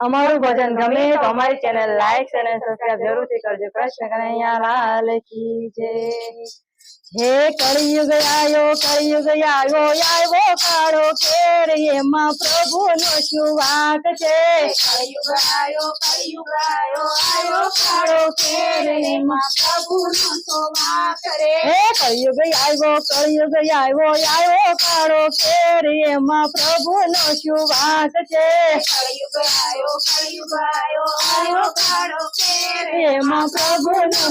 અમારું ભજન ગમે તો અમારી ચેનલ લાઈક અને સબસ્ક્રાઇબ જરૂરથી કરજો. કૃષ્ણ કનૈયા લાલ કી જય. હે કળિયુગ આયો કળિયુગ આયો આવ્યો કાળો કેર, એમાં પ્રભુનો શું વાત છે? કળિયુગ આયો કળિયુગ આયો કળિયુગ આવ્યો કળિયુગ આવ્યો આવ્યો કાળો કેર એમાં પ્રભુનો શું વાક છે? એમાં પ્રભુ નો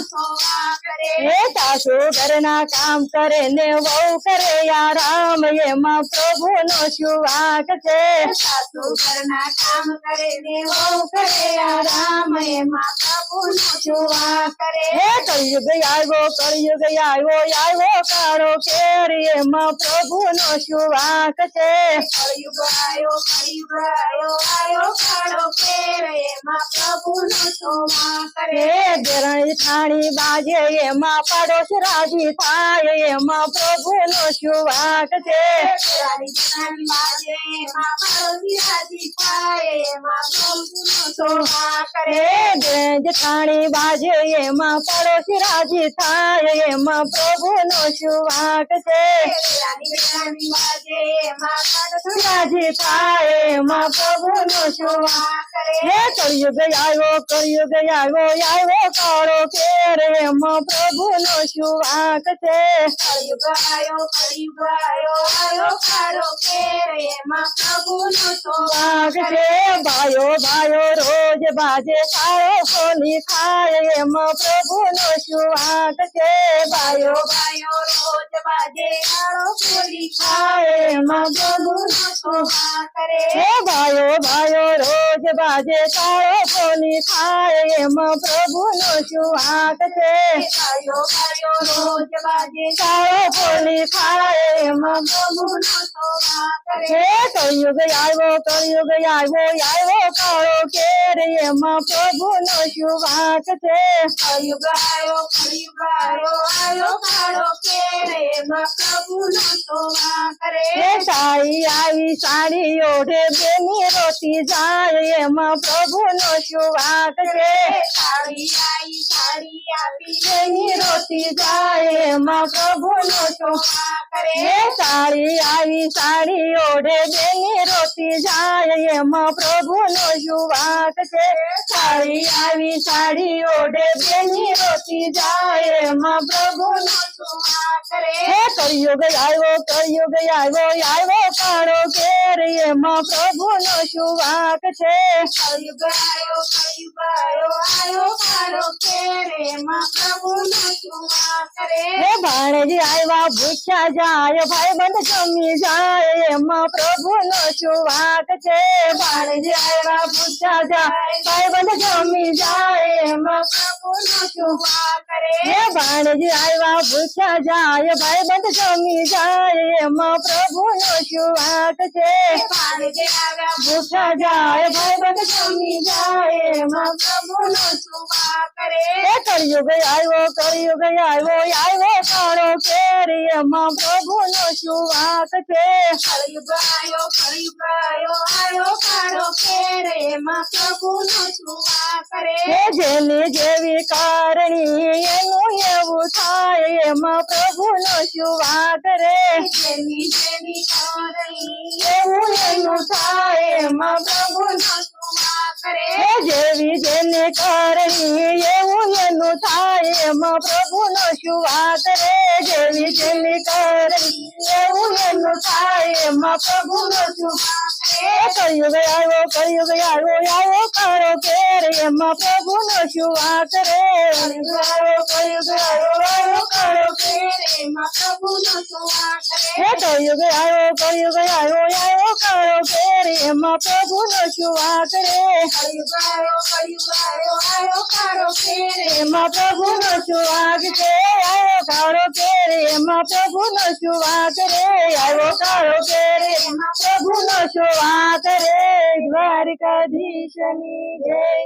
સાસુ ઘરના કામ કરે ને વહુ કરે યા રામ એમાં પ્રભુનો શું વાક છે. સાસુ ઘરના કામ કરે ને વહુ કરે રામ એમાં પ્રભુનો શોભા કરે. હે કળિયુગ આવ્યો કળિયુગ આવ્યો આવ્યો કાળો કેર એમાં પ્રભુનો શું વાક છે. કળિયુગ આવ્યો કળિયુગ આવ્યો આવ્યો કાળો કેર એમાં પ્રભુનો શોભા કરે. હે દેરણી થાણી બાજે એમાં પાડોશ રાજી થાય એમાં પ્રભુનો શું વાક થાણી બાજે એમાં પડોશી રાજી થાય, એમાં પ્રભુનો શું વાક છે રાજી થાય એમાં પ્રભુ નો કરે હે કળિયુગ આવ્યો કળિયુગ આવ્યો આવ્યો કાળો કેર, એમાં પ્રભુ નો વાક છે પ્રભુનો શોભા વાક છે ભાયો ભાયો રોજ બાજે સારો ખોલી ખાય એમાં પ્રભુનો શું વાક છે ભાયો ભાયો ભાયો રોજ બાજે કાળો ખોલી ખાય એમાં પ્રભુનો શોભા કરે હે ભાયો ભાયો બાજે સારો ખોલી ખાય એમાં પ્રભુનો શું વાક છે? ભાયો ભાયો રોજ બાજે સારો ખોલી ખાય એમાં પ્રભુનો હે કળિયુગ આવ્યો કળિયુગ આવ્યો આવ્યો કાળો કેર એમાં પ્રભુનો શું વાક છે? કળિયુગ કાળો કેર એમાં પ્રભુનો સાઈ આવી સાડી ઓઢે બેની રોતી જાય એમાં પ્રભુ નો સુવાસ છે. સાડી આઈ સાડી આપી રોતી જાય એમાં પ્રભુનો શું શોભા કરે સાડી આવી સાડી ઓઢે બેની રોતી જાય એમાં પ્રભુ નો સુવાસ છે. સાડી આવી સાડી ઓઢે બેની રોતી જાય એમાં પ્રભુનો શોભા કરે હે કળિયુગ આવ્યો કળિયુગ આવ્યો આવ્યો કાળો કેર એમાં પ્રભુનો શું વાક છે કળિયુગ આયો કળિયુગ આયો આયો કાળો કેર એમાં પ્રભુનો શોભા કરે હે ભાણેજી આવ્યા ભૂખ્યા જાય ભાઈ બંધ જમી જાય એમાં પ્રભુનો શું વાક છે ભાણેજી આવ્યા ભૂખ્યા જાય ભાઈ બંધ જમી જાય એમાં પ્રભુનો શોભા કરે હે ભાણેજી આવ્યા ભૂખ્યા જાય ભાઈ બંધ જમી જાય એમાં પ્રભુનો શું વાક છે ભાણેજે આવ્યા ભૂખ્યા જાય ભાઈ બંધ જમી જાય એમાં પ્રભુનો શોભા કરે હે કળિયુગ આવ્યો કળિયુગ આવ્યો આવ્યો કાળો કેર એમાં પ્રભુનો શું વાક છે કળિયુગ આયો કળિયુગ આયો આયો કાળો જેની જેવી કારણી એનું એવું થાય એમાં પ્રભુનો શું વાક રે જેની જેની કરણી એવું એનું થાય એમાં પ્રભુનો શોભા કરે હે જેવી જેને કરણી એવું એનું થાય એમાં પ્રભુનો શું વાત રે જેવી જેને કરણી એવું એનું થાય એમાં પ્રભુનો શું હે કળિયુગ આવ્યો કળિયુગ આવ્યો આવ્યો કાળો કેર એમાં પ્રભુનો શું વાત રે કળિયુગ આવ્યો હે કળિયુગ આવ્યો કળિયુગ આવ્યો આવ્યો કાળો કેર એમાં પ્રભુનો શું વાત રે એમાં પ્રભુનો શું વાગ છે આવ્યો કાળો કેર એમાં પ્રભુનો શું વાગ રે આવ્યો કાળો કેર એમાં પ્રભુનો શું વાગ રે દ્વારકાધીશની જય.